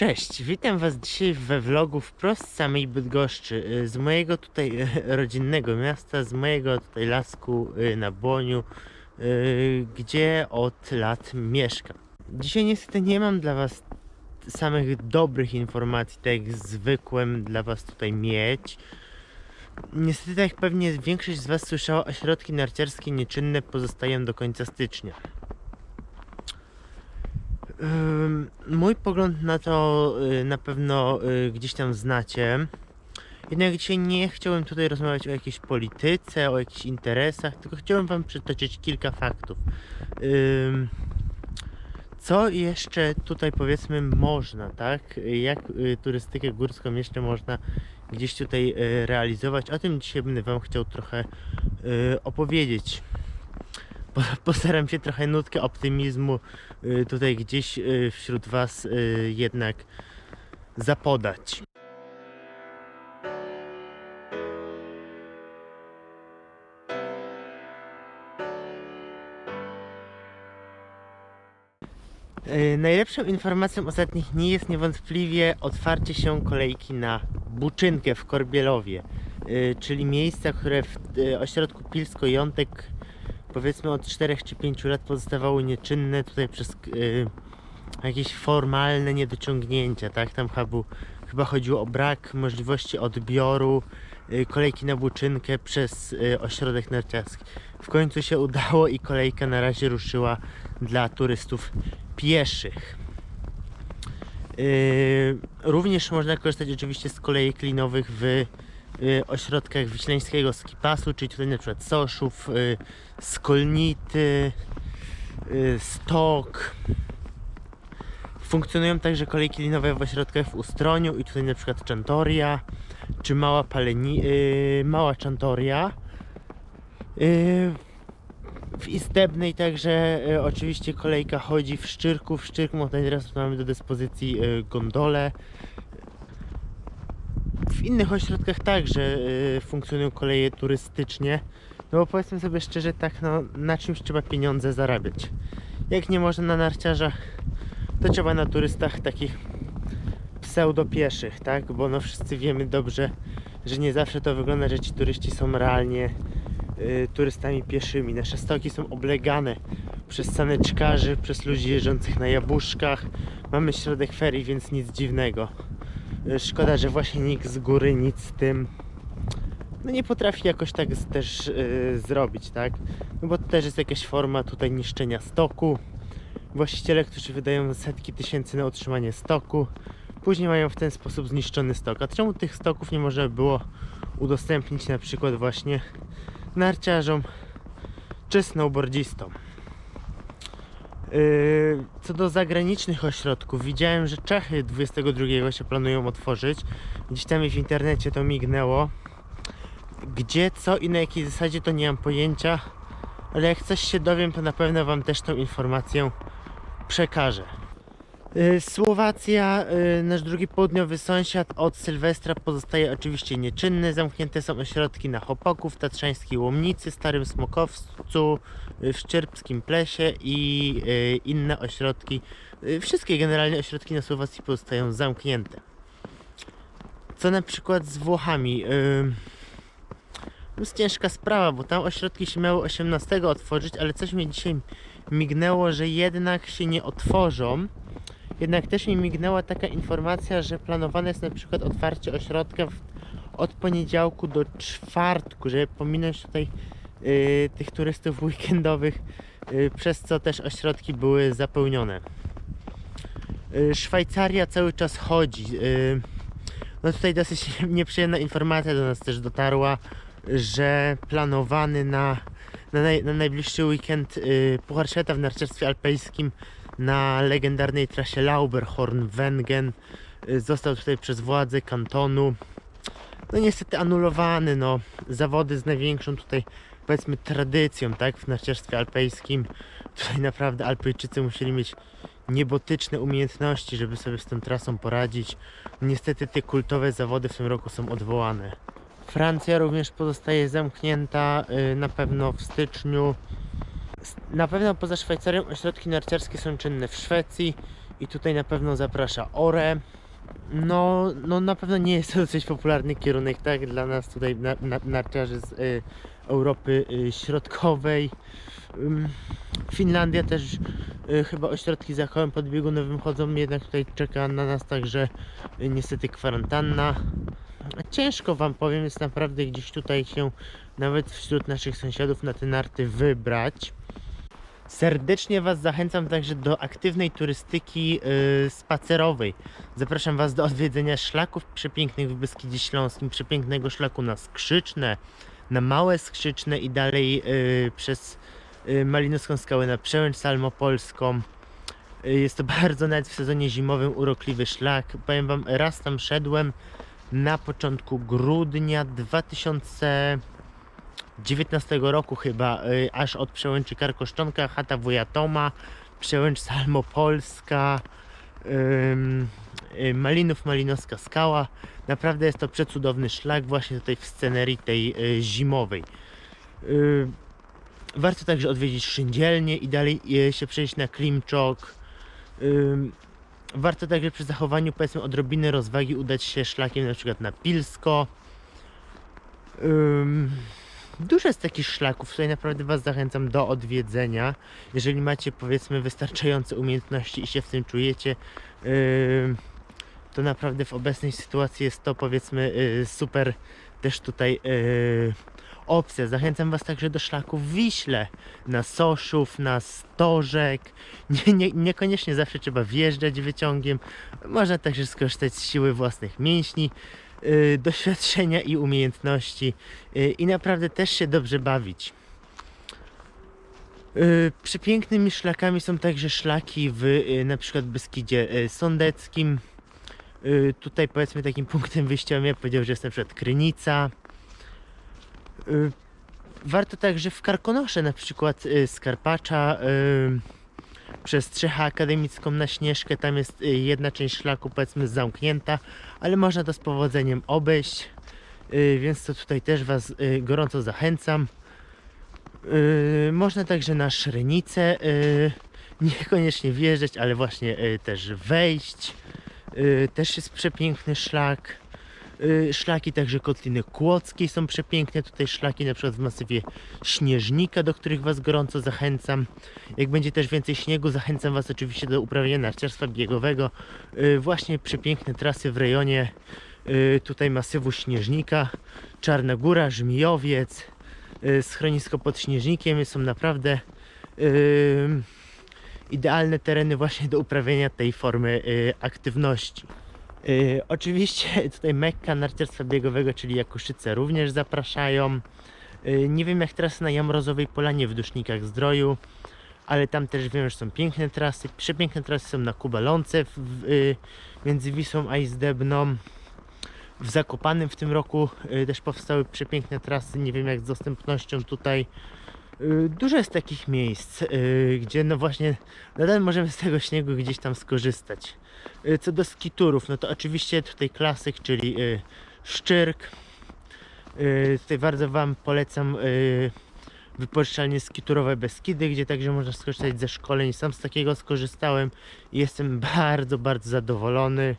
Cześć, witam Was dzisiaj we vlogu wprost z samej Bydgoszczy, y, z mojego tutaj rodzinnego miasta, z mojego tutaj lasku y, na Błoniu, y, gdzie od lat mieszkam. Dzisiaj niestety nie mam dla Was samych dobrych informacji, tak jak zwykłem dla Was tutaj mieć. Niestety, tak jak pewnie większość z Was słyszała, ośrodki narciarskie nieczynne pozostają do końca stycznia. Mój pogląd na to y, na pewno y, gdzieś tam znacie. Jednak dzisiaj nie chciałem tutaj rozmawiać o jakiejś polityce, o jakichś interesach, tylko chciałem Wam przytoczyć kilka faktów. Co jeszcze tutaj powiedzmy można, tak? Jak y, turystykę górską jeszcze można gdzieś tutaj realizować? O tym dzisiaj będę Wam chciał trochę opowiedzieć. Po- Postaram się trochę nutkę optymizmu y, tutaj gdzieś y, wśród Was y, jednak zapodać. Najlepszą informacją ostatnich dni jest niewątpliwie otwarcie się kolejki na Buczynkę w Korbielowie, czyli miejsca, które w ośrodku Pilsko-Jątek powiedzmy od 4 czy 5 lat pozostawały nieczynne tutaj przez y, jakieś formalne niedociągnięcia, tak? Tam chyba, chyba chodziło o brak możliwości odbioru y, kolejki na Buczynkę przez y, ośrodek narciarski. W końcu się udało i kolejka na razie ruszyła dla turystów pieszych. Yy, również można korzystać oczywiście z kolei klinowych w ośrodkach Wiśleńskiego Skipasu, czyli tutaj na przykład Soszów, y, Skolnity, y, Stok. Funkcjonują także kolejki linowe w ośrodkach w Ustroniu i tutaj na przykład Czantoria, czy Mała Paleni, y, Mała Czantoria. Y, w Istebnej także y, oczywiście kolejka chodzi w Szczyrku. W Szczyrku no teraz mamy do dyspozycji y, gondolę. W innych ośrodkach także y, funkcjonują koleje turystycznie. No bo powiedzmy sobie szczerze, tak no, na czymś trzeba pieniądze zarabiać. Jak nie można na narciarzach, to trzeba na turystach takich pseudopieszych, tak? Bo no wszyscy wiemy dobrze, że nie zawsze to wygląda, że ci turyści są realnie y, turystami pieszymi. Nasze stoki są oblegane przez saneczkarzy, przez ludzi jeżdżących na jabłuszkach. Mamy środek ferii, więc nic dziwnego. Y, Szkoda, że właśnie nikt z góry nic z tym no nie potrafi jakoś tak też y, zrobić, tak? No bo to też jest jakaś forma tutaj niszczenia stoku. Właściciele, którzy wydają setki tysięcy na utrzymanie stoku, później mają w ten sposób zniszczony stok. A czemu tych stoków nie można by było udostępnić na przykład właśnie narciarzom czy snowboardzistom? Yy, Co do zagranicznych ośrodków, widziałem, że Czechy 22 się planują otworzyć. Gdzieś tam w internecie to mignęło. Gdzie, co i na jakiej zasadzie to nie mam pojęcia, ale jak coś się dowiem, to na pewno Wam też tą informację przekażę. Yy, Słowacja, yy, nasz drugi południowy sąsiad, od Sylwestra pozostaje oczywiście nieczynny. Zamknięte są ośrodki na Chopoku, w Tatrzańskiej Łomnicy, Starym Smokowcu, Szczerbskim Plesie i yy, inne ośrodki. Yy, Wszystkie generalnie ośrodki na Słowacji pozostają zamknięte. Co na przykład z Włochami? Yy, To jest ciężka sprawa, bo tam ośrodki się miały 18 otworzyć, ale coś mi dzisiaj mignęło, że jednak się nie otworzą. Jednak też mi mignęła taka informacja, że planowane jest na przykład otwarcie ośrodka w, od poniedziałku do czwartku, żeby pominąć tutaj tych turystów weekendowych, y, przez co też ośrodki były zapełnione. Y, Szwajcaria cały czas chodzi. y, No tutaj dosyć nieprzyjemna informacja do nas też dotarła, że planowany na, na, naj, na najbliższy weekend y, Puchar Świata w narciarstwie alpejskim na legendarnej trasie Lauberhorn-Wengen y, został tutaj przez władze kantonu no niestety anulowany, no zawody z największą tutaj powiedzmy tradycją, tak, w narciarstwie alpejskim tutaj naprawdę Alpejczycy musieli mieć niebotyczne umiejętności, żeby sobie z tą trasą poradzić niestety te kultowe zawody w tym roku są odwołane Francja również pozostaje zamknięta y, na pewno w styczniu. Na pewno poza Szwajcarią ośrodki narciarskie są czynne w Szwecji I tutaj na pewno zaprasza Ore. No, no na pewno nie jest to dosyć popularny kierunek, tak? Dla nas tutaj na, na, narciarzy z y, Europy y, Środkowej. Finlandia też y, chyba ośrodki zakałem podbiegunowym chodzą, jednak tutaj czeka na nas także y, niestety kwarantanna. Ciężko wam powiem, jest naprawdę gdzieś tutaj się nawet wśród naszych sąsiadów na te narty wybrać. Serdecznie Was zachęcam także do aktywnej turystyki yy, spacerowej. Zapraszam Was do odwiedzenia szlaków przepięknych w Beskidzie Śląskim, przepięknego szlaku na Skrzyczne, na Małe Skrzyczne i dalej yy, przez yy, Malinowską Skałę na Przełęcz Salmopolską. Yy, jest to bardzo nawet w sezonie zimowym urokliwy szlak. Powiem Wam, raz tam szedłem na początku grudnia 2019 roku chyba, y, aż od przełęczy Karkoszczonka, chata wuja Toma, przełęcz Salmopolska, y, Malinów, Malinowska Skała. Naprawdę jest to przecudowny szlak właśnie tutaj w scenerii tej y, zimowej. Y, warto także odwiedzić Szyndzielnię i dalej y, się przejść na Klimczok. Warto także przy zachowaniu powiedzmy odrobiny rozwagi udać się szlakiem na przykład na Pilsko. Dużo jest takich szlaków, tutaj naprawdę Was zachęcam do odwiedzenia. Jeżeli macie powiedzmy wystarczające umiejętności i się w tym czujecie, ym, to naprawdę w obecnej sytuacji jest to powiedzmy y, super też tutaj y, opcja. Zachęcam Was także do szlaków w Wiśle, na Soszów, na Stożek. Nie, nie, niekoniecznie zawsze trzeba wjeżdżać wyciągiem. Można także skorzystać z siły własnych mięśni, doświadczenia i umiejętności y, i naprawdę też się dobrze bawić. Y, Przepięknymi szlakami są także szlaki w y, na przykład Beskidzie y, Sądeckim. Y, Tutaj powiedzmy takim punktem wyjściowym ja powiedział, że jest na przykład Krynica. Y, Warto także w Karkonosze na przykład y, z Karpacza y, przez Strzechę Akademicką na Śnieżkę. Tam jest y, jedna część szlaku powiedzmy zamknięta, ale można to z powodzeniem obejść. Y, Więc to tutaj też Was y, gorąco zachęcam. Można także na Szrenicę niekoniecznie wjeżdżać, ale właśnie też wejść. Też jest przepiękny szlak. Y, Szlaki także Kotliny Kłodzkiej są przepiękne. Tutaj szlaki na przykład w masywie Śnieżnika, do których Was gorąco zachęcam. Jak będzie też więcej śniegu, zachęcam Was oczywiście do uprawiania narciarstwa biegowego. Y, Właśnie przepiękne trasy w rejonie y, tutaj masywu Śnieżnika. Czarna Góra, Żmijowiec, schronisko pod Śnieżnikiem. Są naprawdę idealne tereny właśnie do uprawiania tej formy aktywności. Y, oczywiście tutaj Mekka narciarstwa biegowego, czyli Jakuszyce również zapraszają. Y, nie wiem jak teraz na Jamrozowej Polanie w Dusznikach Zdroju, ale tam też wiem, że są piękne trasy. Przepiękne trasy są na Kubalące w, y, między Wisłą a Izdebną. W Zakopanym w tym roku też powstały przepiękne trasy. Nie wiem jak z dostępnością tutaj. Y, Dużo jest takich miejsc, y, gdzie no właśnie nadal możemy z tego śniegu gdzieś tam skorzystać. Y, Co do skiturów, no to oczywiście tutaj klasyk, czyli Szczyrk. Tutaj bardzo Wam polecam wypożyczalnie skiturowe Beskidy, gdzie także można skorzystać ze szkoleń. Sam z takiego skorzystałem i jestem bardzo, bardzo zadowolony.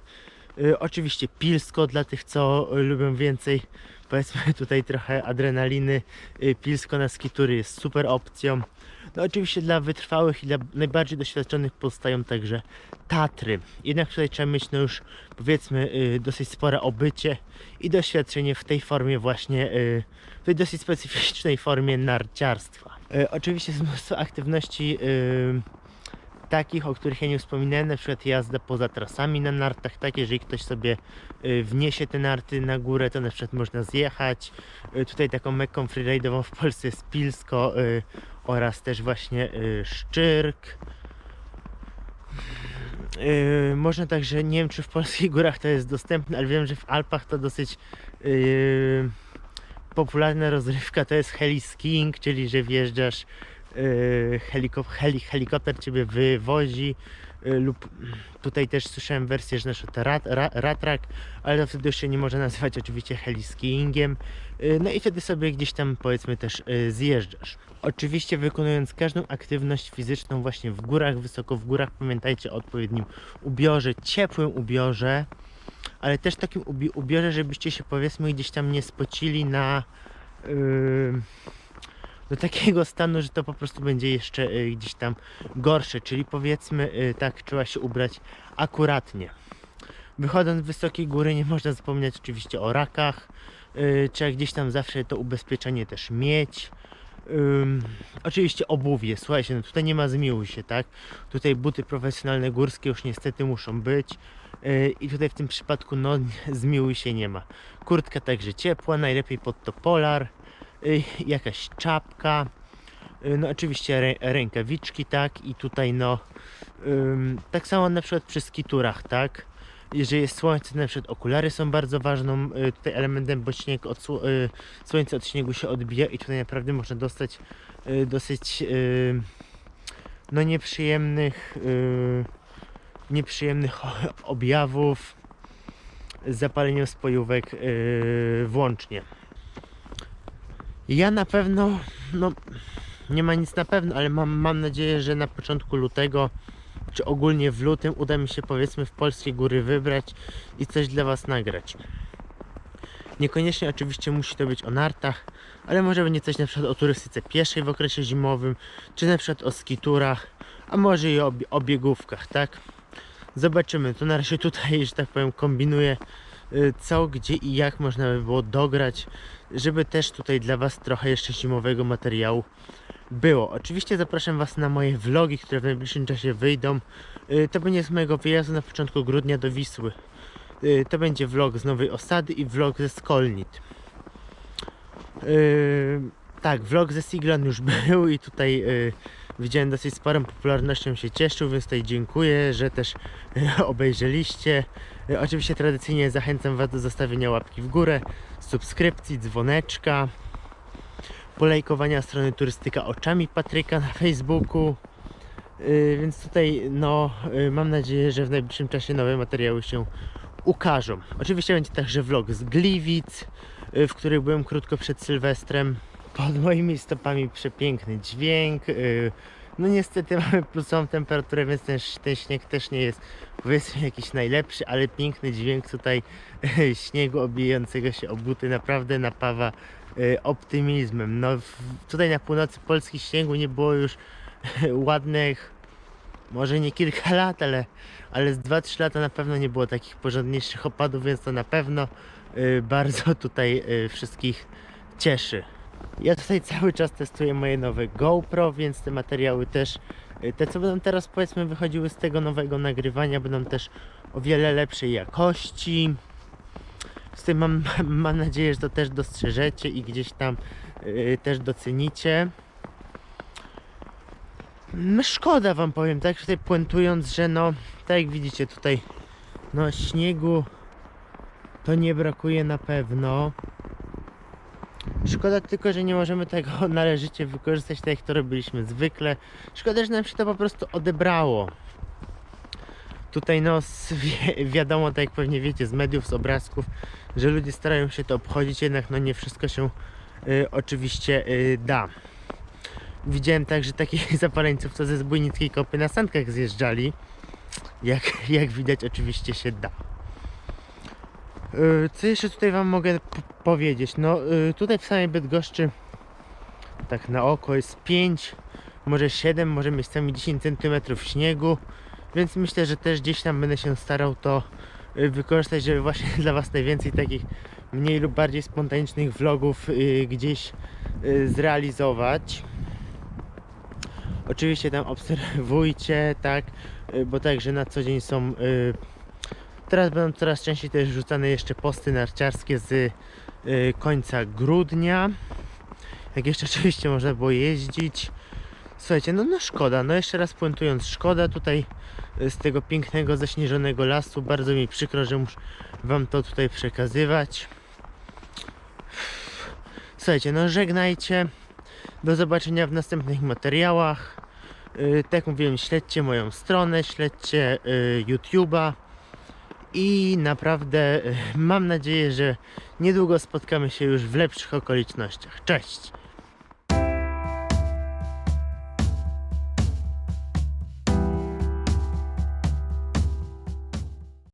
Oczywiście Pilsko dla tych, co lubią więcej, powiedzmy tutaj trochę adrenaliny. Y, Pilsko na skitury jest super opcją. No oczywiście dla wytrwałych i dla najbardziej doświadczonych pozostają także Tatry. Jednak tutaj trzeba mieć no już powiedzmy y, dosyć spore obycie i doświadczenie w tej formie właśnie, y, w tej dosyć specyficznej formie narciarstwa. Oczywiście jest mnóstwo aktywności takich, o których ja nie wspominałem, na przykład jazda poza trasami na nartach, tak, jeżeli ktoś sobie y, wniesie te narty na górę, to na przykład można zjechać. Y, Tutaj taką mekką freeride'ową w Polsce jest Pilsko y, oraz też właśnie Szczyrk. Y, Można także, nie wiem czy w polskich górach to jest dostępne, ale wiem, że w Alpach to dosyć y, popularna rozrywka to jest heli skiing, czyli że wjeżdżasz heliko, heli, helikopter ciebie wywozi yy, lub tutaj też słyszałem wersję, że na przykład rat, ra, ratrak, ale to wtedy już się nie może nazywać oczywiście heliskiingiem. Yy, no i wtedy sobie gdzieś tam powiedzmy też zjeżdżasz. Oczywiście wykonując każdą aktywność fizyczną właśnie w górach, wysoko w górach, pamiętajcie o odpowiednim ubiorze, ciepłym ubiorze, ale też takim ubi- ubiorze, żebyście się powiedzmy gdzieś tam nie spocili na yy, do takiego stanu, że to po prostu będzie jeszcze yy, gdzieś tam gorsze, czyli powiedzmy yy, tak trzeba się ubrać akuratnie. Wychodząc z wysokiej góry nie można zapomnieć oczywiście o rakach, yy, trzeba gdzieś tam zawsze to ubezpieczenie też mieć. Ym, oczywiście obuwie, słuchajcie, no tutaj nie ma zmiłuj się, tak? Tutaj buty profesjonalne górskie już niestety muszą być. Yy, I tutaj w tym przypadku no zmiłuj się nie ma. Kurtka także ciepła, najlepiej pod to polar, jakaś czapka, yy, no oczywiście rę, rękawiczki, tak? I tutaj no tak samo na przykład przy skiturach, tak? Jeżeli jest słońce, na przykład okulary są bardzo ważnym y, tutaj elementem, bo śnieg od, y, słońce od śniegu się odbija i tutaj naprawdę można dostać y, dosyć y, no nieprzyjemnych y, nieprzyjemnych objawów z zapaleniem spojówek włącznie. Ja na pewno, no nie ma nic na pewno, ale mam, mam nadzieję, że na początku lutego, czy ogólnie w lutym uda mi się powiedzmy w polskie góry wybrać i coś dla Was nagrać. Niekoniecznie oczywiście musi to być o nartach, ale może będzie coś na przykład o turystyce pieszej w okresie zimowym, czy na przykład o skiturach, a może i o, o biegówkach, tak? Zobaczymy. To na razie tutaj, że tak powiem, kombinuję co, gdzie i jak można by było dograć, żeby też tutaj dla Was trochę jeszcze zimowego materiału było. Oczywiście zapraszam Was na moje vlogi, które w najbliższym czasie wyjdą. Y, To będzie z mojego wyjazdu na początku grudnia do Wisły. Y, To będzie vlog z Nowej Osady i vlog ze Skolnit. Tak, vlog ze Siglan już był i tutaj widziałem dosyć sporą popularnością się cieszył, więc tutaj dziękuję, że też obejrzeliście. Yy, oczywiście tradycyjnie zachęcam Was do zostawienia łapki w górę, subskrypcji, dzwoneczka, polajkowania strony Turystyka Oczami Patryka na Facebooku. Yy, więc tutaj no, yy, mam nadzieję, że w najbliższym czasie nowe materiały się ukażą. Oczywiście będzie także vlog z Gliwic, w których byłem krótko przed Sylwestrem. Pod moimi stopami przepiękny dźwięk. No niestety mamy plusową temperaturę, więc ten, ten śnieg też nie jest powiedzmy jakiś najlepszy, ale piękny dźwięk tutaj śniegu obijającego się o buty naprawdę napawa y, optymizmem. No tutaj na północy Polski śniegu nie było już ładnych może nie kilka lat, ale, ale z 2-3 lata na pewno nie było takich porządniejszych opadów, więc to na pewno y, bardzo tutaj y, wszystkich cieszy. Ja tutaj cały czas testuję moje nowe GoPro, więc te materiały też, y, te co będą teraz powiedzmy wychodziły z tego nowego nagrywania, będą też o wiele lepszej jakości. Z tym mam, mam nadzieję, że to też dostrzeżecie i gdzieś tam y, też docenicie. No szkoda wam powiem, tak tutaj puentując, że no, tak jak widzicie tutaj, no śniegu to nie brakuje na pewno. Szkoda tylko, że nie możemy tego należycie wykorzystać tak jak to robiliśmy zwykle. Szkoda, że nam się to po prostu odebrało. Tutaj no wi- wiadomo, tak jak pewnie wiecie z mediów, z obrazków, że ludzie starają się to obchodzić, jednak no nie wszystko się y, oczywiście y, da. Widziałem także takich zapaleńców, co ze zbójnickiej kopy na sankach zjeżdżali. Jak, jak widać, oczywiście się da. Yy, Co jeszcze tutaj Wam mogę powiedzieć? No, yy, tutaj w samej Bydgoszczy, tak na oko, jest 5, może 7, może miejscami 10 cm śniegu, więc myślę, że też gdzieś tam będę się starał to yy, wykorzystać, żeby właśnie dla Was najwięcej takich mniej lub bardziej spontanicznych vlogów gdzieś zrealizować. Oczywiście tam obserwujcie, tak, y, bo także na co dzień są. Teraz będą coraz częściej też rzucane jeszcze posty narciarskie z y, końca grudnia. Jak jeszcze oczywiście można było jeździć. Słuchajcie, no, no szkoda, no jeszcze raz puentując, szkoda tutaj y, z tego pięknego, zaśnieżonego lasu. Bardzo mi przykro, że muszę Wam to tutaj przekazywać. Słuchajcie, no żegnajcie. Do zobaczenia w następnych materiałach. Y, Tak jak mówiłem, śledźcie moją stronę, śledźcie YouTube'a i naprawdę y, mam nadzieję, że niedługo spotkamy się już w lepszych okolicznościach. Cześć!